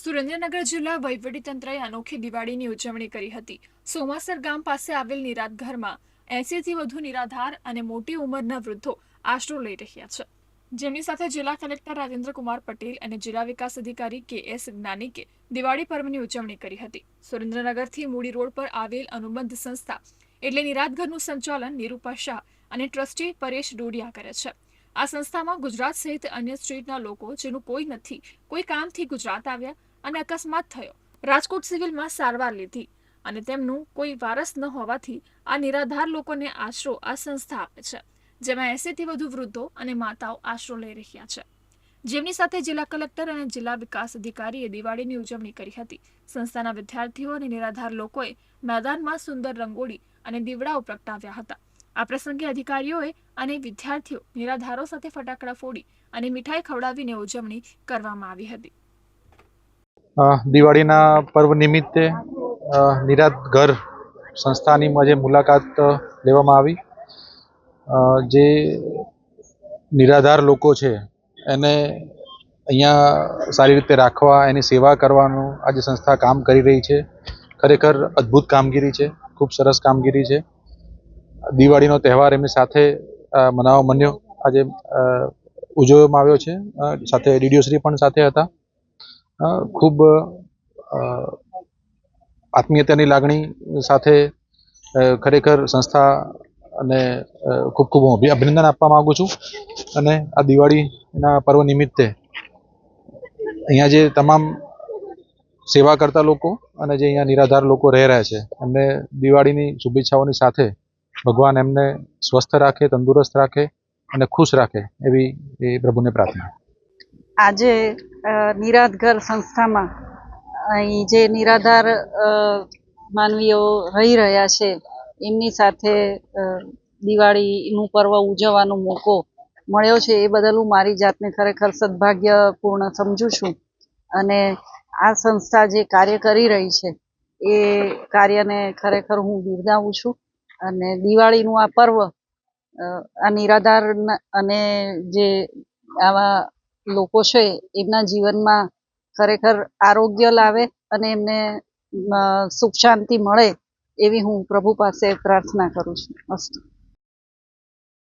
સુરેન્દ્રનગર જિલ્લા વહીવટીતંત્રએ અનોખી દિવાળીની ઉજવણી કરી હતી. સોમાસર ગામ પાસે આવેલ નિરાધઘરમાં એસીથી વધુ નિરાધાર અને મોટી ઉંમરના વૃદ્ધો આશરો લઈ રહ્યા છે. જેમની સાથે જિલ્લા કલેક્ટર રાજેન્દ્ર પટેલ અને જિલ્લા વિકાસ અધિકારી કે એસ જ્ઞાનિકે દિવાળી પર્વની ઉજવણી કરી હતી. સુરેન્દ્રનગરથી મૂડી રોડ પર આવેલ અનુબંધ સંસ્થા એટલે નિરાધઘરનું સંચાલન નિરૂપા શાહ અને ટ્રસ્ટી પરેશ ડોડિયા કરે છે. આ સંસ્થામાં ગુજરાત સહિત અન્ય સ્ટેટના લોકો, જેનું કોઈ નથી, કોઈ કામથી ગુજરાત આવ્યા અને અકસ્માત થયો. રાજકોટ સિવિલમાં સારવાર લીધી અને તેમનું કોઈ વારસ ન હોવાથી આ નિરાધાર લોકોને આશરો આ સંસ્થા આપે છે, જેમાં એસીથી વધુ વૃદ્ધો અને માતાઓ આશરો લઈ રહ્યા છે. જેમની સાથે જિલ્લા કલેક્ટર અને જિલ્લા વિકાસ અધિકારીએ દિવાળીની ઉજવણી કરી હતી. સંસ્થાના વિદ્યાર્થીઓ અને નિરાધાર લોકોએ મેદાનમાં સુંદર રંગોળી અને દીવડાઓ પ્રગટાવ્યા હતા. આ પ્રસંગે અધિકારીઓએ અને વિદ્યાર્થીઓ નિરાધારો સાથે ફટાકડા ફોડી અને મીઠાઈ ખવડાવીને ઉજવણી કરવામાં આવી હતી. દિવાળીના પર્વ નિમિત્તે નિરાત ઘર સંસ્થાની આજે મુલાકાત લેવામાં આવી જે નિરાધાર લોકો છે, એને અહીંયા સારી રીતે રાખવા, એની સેવા કરવાનું આજે સંસ્થા કામ કરી રહી છે, ખરેખર અદ્ભુત કામગીરી છે, ખૂબ સરસ કામગીરી છે. દિવાળીનો તહેવાર એમની સાથે મનાવવા મન્યો આજે ઉજવવામાં આવ્યો છે સાથે ડીડીઓ શ્રી પણ સાથે હતા. ખૂબ આત્મીયતાની લાગણી સાથે ખરેખર સંસ્થા અને ખૂબ ખૂબ હું અભિનંદન આપવા માગું છું. અને આ દિવાળીના પર્વ નિમિત્તે અહીંયા જે તમામ સેવા કરતા લોકો અને જે અહીંયા નિરાધાર લોકો રહી રહ્યા છે, એમને દિવાળીની શુભેચ્છાઓની સાથે ભગવાન એમને સ્વસ્થ રાખે, તંદુરસ્ત રાખે અને ખુશ રાખે એવી એ પ્રભુને પ્રાર્થના. આજે નિરાધઘર સંસ્થામાં અહીં જે નિરાધાર માનવીઓ રહી રહ્યા છે, એમની સાથે દિવાળીનું પર્વ ઉજવવાનો મોકો મળ્યો છે, એ બદલ હું મારી જાતને ખરેખર સદભાગ્યપૂર્ણ સમજું છું. અને આ સંસ્થા જે કાર્ય કરી રહી છે, એ કાર્યને ખરેખર હું બિરદાવું છું. અને દિવાળીનું આ પર્વ આ નિરાધાર અને જે આવા લોકો છે, એમના જીવનમાં ખરેખર આરોગ્ય લાવે અને એમને સુખ શાંતિ મળે એવી હું પ્રભુ પાસે પ્રાર્થના કરું છું. અસ્તુ.